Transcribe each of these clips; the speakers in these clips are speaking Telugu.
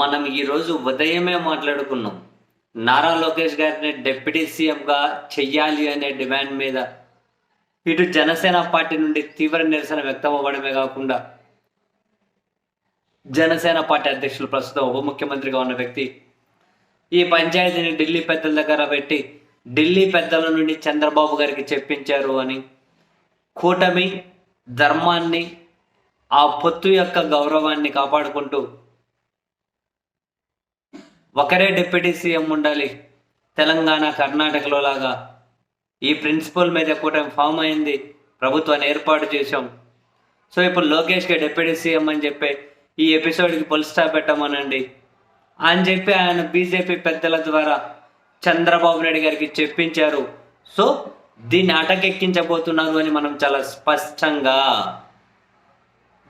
మనం ఈరోజు ఉదయమే మాట్లాడుకున్నాం. నారా లోకేష్ గారిని డిప్యూటీ సీఎంగా చెయ్యాలి అనే డిమాండ్ మీద ఇటు జనసేన పార్టీ నుండి తీవ్ర నిరసన వ్యక్తం అవ్వడమే కాకుండా జనసేన పార్టీ అధ్యక్షులు ప్రస్తుతం ఉప ముఖ్యమంత్రిగా ఉన్న వ్యక్తి ఈ పంచాయతీని ఢిల్లీ పెద్దల దగ్గర పెట్టి ఢిల్లీ పెద్దల నుండి చంద్రబాబు గారికి చెప్పించారు అని కూటమి ధర్మాన్ని ఆ పొత్తు యొక్క గౌరవాన్ని కాపాడుకుంటూ ఒకరే డిప్యూటీ సీఎం ఉండాలి. తెలంగాణ కర్ణాటకలో లాగా. ఈ ప్రిన్సిపల్ మీద కూడా ఫామ్ అయింది. ప్రభుత్వాన్ని ఏర్పాటు చేశాం. సో ఇప్పుడు లోకేష్కి డిప్యూటీ సీఎం అని చెప్పి ఈ ఎపిసోడ్కి పుల్ స్టాప్ పెట్టమనండి. అని చెప్పి ఆయన బీజేపీ పెద్దల ద్వారా చంద్రబాబు నాయుడు గారికి చెప్పించారు. సో దీన్ని అటకెక్కించబోతున్నారు అని మనం చాలా స్పష్టంగా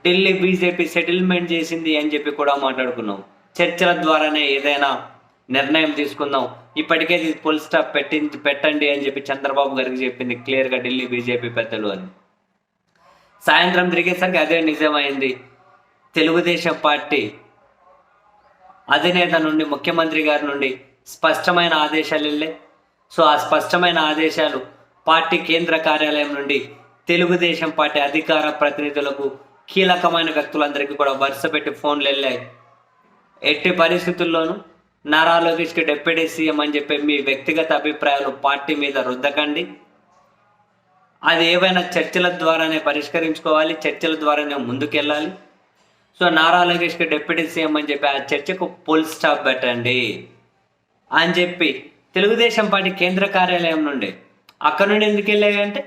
ఢిల్లీ బీజేపీ సెటిల్మెంట్ చేసింది అని చెప్పి కూడా మాట్లాడుకున్నాం. చర్చల ద్వారానే ఏదైనా నిర్ణయం తీసుకుందాం. ఇప్పటికే ఇది ఫుల్ స్టాప్ పెట్టి పెట్టండి అని చెప్పి చంద్రబాబు గారికి చెప్పింది క్లియర్గా ఢిల్లీ బీజేపీ పెద్దలు అని. సాయంత్రం తిరిగేసరికి అదే నిజమైంది. తెలుగుదేశం పార్టీ అధినేత నుండి ముఖ్యమంత్రి గారి నుండి స్పష్టమైన ఆదేశాలు వెళ్ళే. సో ఆ స్పష్టమైన ఆదేశాలు పార్టీ కేంద్ర కార్యాలయం నుండి తెలుగుదేశం పార్టీ అధికార ప్రతినిధులకు కీలకమైన వ్యక్తులందరికీ కూడా వరుస పెట్టి ఫోన్లు వెళ్ళాయి. ఎట్టి పరిస్థితుల్లోనూ నారా లోకేష్కి డిప్యూటీ సీఎం అని చెప్పి మీ వ్యక్తిగత అభిప్రాయాలు పార్టీ మీద రుద్దకండి. అది ఏవైనా చర్చల ద్వారానే పరిష్కరించుకోవాలి చర్చల ద్వారానే ముందుకెళ్ళాలి. సో నారా లోకేష్కి డిప్యూటీ సీఎం అని చెప్పి ఆ చర్చకు ఫుల్ స్టాప్ పెట్టండి అని చెప్పి తెలుగుదేశం పార్టీ కేంద్ర కార్యాలయం నుండి అక్కడ నుండి ఎందుకు వెళ్ళాయి అంటే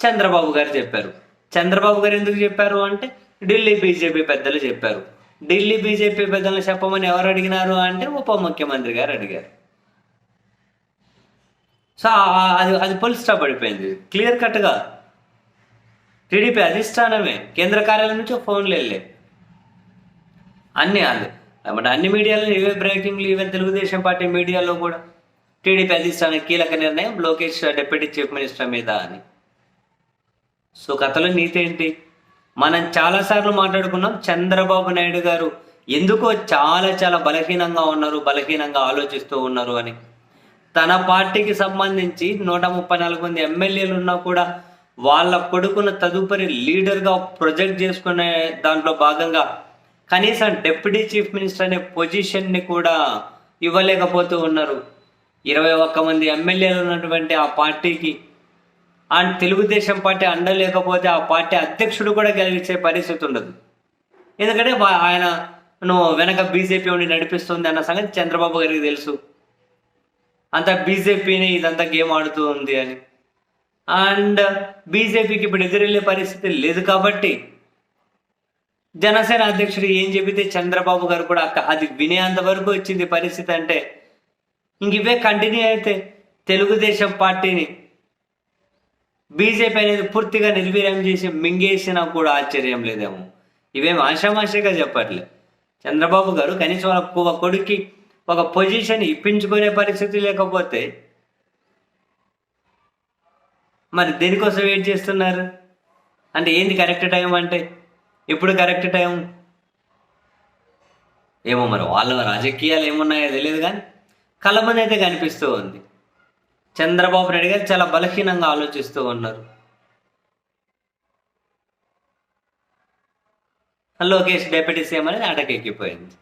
చంద్రబాబు గారు చెప్పారు. చంద్రబాబు గారు ఎందుకు చెప్పారు అంటే ఢిల్లీ బీజేపీ పెద్దలు చెప్పారు. ఢిల్లీ బీజేపీ పెద్దలను చెప్పమని ఎవరు అడిగినారు అంటే ఉప ముఖ్యమంత్రి గారు అడిగారు. సో అది అది ఫుల్ స్టాప్ పడిపోయింది క్లియర్ కట్గా టీడీపీ అధిష్టానమే. కేంద్ర కార్యాలయం నుంచి ఫోన్లు వెళ్ళే అన్నీ అది. మన అన్ని మీడియాలో ఇవే బ్రేకింగ్లు ఈవెన్ తెలుగుదేశం పార్టీ మీడియాలో కూడా. టీడీపీ అధిష్టానం కీలక నిర్ణయం లోకేష్ డిప్యూటీ చీఫ్ మినిస్టర్ మీద అని. సో కథలో నీతి ఏంటి? మనం చాలాసార్లు మాట్లాడుకున్నాం చంద్రబాబు నాయుడు గారు ఎందుకో చాలా చాలా బలహీనంగా ఉన్నారు బలహీనంగా ఆలోచిస్తూ ఉన్నారు అని. తన పార్టీకి సంబంధించి నూట ముప్పై నాలుగు మంది ఎమ్మెల్యేలు ఉన్నా కూడా వాళ్ళ కొడుకును తదుపరి లీడర్గా ప్రొజెక్ట్ చేసుకునే దాంట్లో భాగంగా కనీసం డెప్యూటీ చీఫ్ మినిస్టర్ అనే పొజిషన్ని కూడా ఇవ్వలేకపోతూ ఉన్నారు. ఇరవై ఒక్క మంది ఎమ్మెల్యేలు ఉన్నటువంటి ఆ పార్టీకి అండ్ తెలుగుదేశం పార్టీ అండ లేకపోతే ఆ పార్టీ అధ్యక్షుడు కూడా గెలిచే పరిస్థితి ఉండదు. ఎందుకంటే ఆయన నువ్వు వెనక బీజేపీ ఉండి నడిపిస్తుంది అన్న సంగతి చంద్రబాబు గారికి తెలుసు. అంతా బీజేపీని ఇదంతా గేమ్ ఆడుతూ ఉంది అని. అండ్ బీజేపీకి ఇప్పుడు ఎదురెళ్ళే పరిస్థితి లేదు కాబట్టి జనసేన అధ్యక్షుడు ఏం చెబితే చంద్రబాబు గారు కూడా అది వినేంత వరకు వచ్చింది పరిస్థితి అంటే ఇంక ఇవే కంటిన్యూ అయితే తెలుగుదేశం పార్టీని బీజేపీ అనేది పూర్తిగా నిర్వీర్యం చేసి మింగేసినా కూడా ఆశ్చర్యం లేదేమో. ఇవేం ఆశామాషగా చెప్పట్లే. చంద్రబాబు గారు కనీసం వాళ్ళ ఒక కొడుక్కి ఒక పొజిషన్ ఇప్పించుకునే పరిస్థితి లేకపోతే మరి దేనికోసం వెయిట్ చేస్తున్నారు? అంటే ఏంది కరెక్ట్ టైం అంటే? ఎప్పుడు కరెక్ట్ టైం? ఏమో మరి వాళ్ళ రాజకీయాలు ఏమున్నాయో తెలియదు కానీ కళ్ళ అయితే కనిపిస్తూ ఉంది. చంద్రబాబు నాయుడు గారు చాలా బలహీనంగా ఆలోచిస్తూ ఉన్నారు. లోకేష్ డిప్యూటీ సీఎం అనేది అటకెక్కిపోయింది.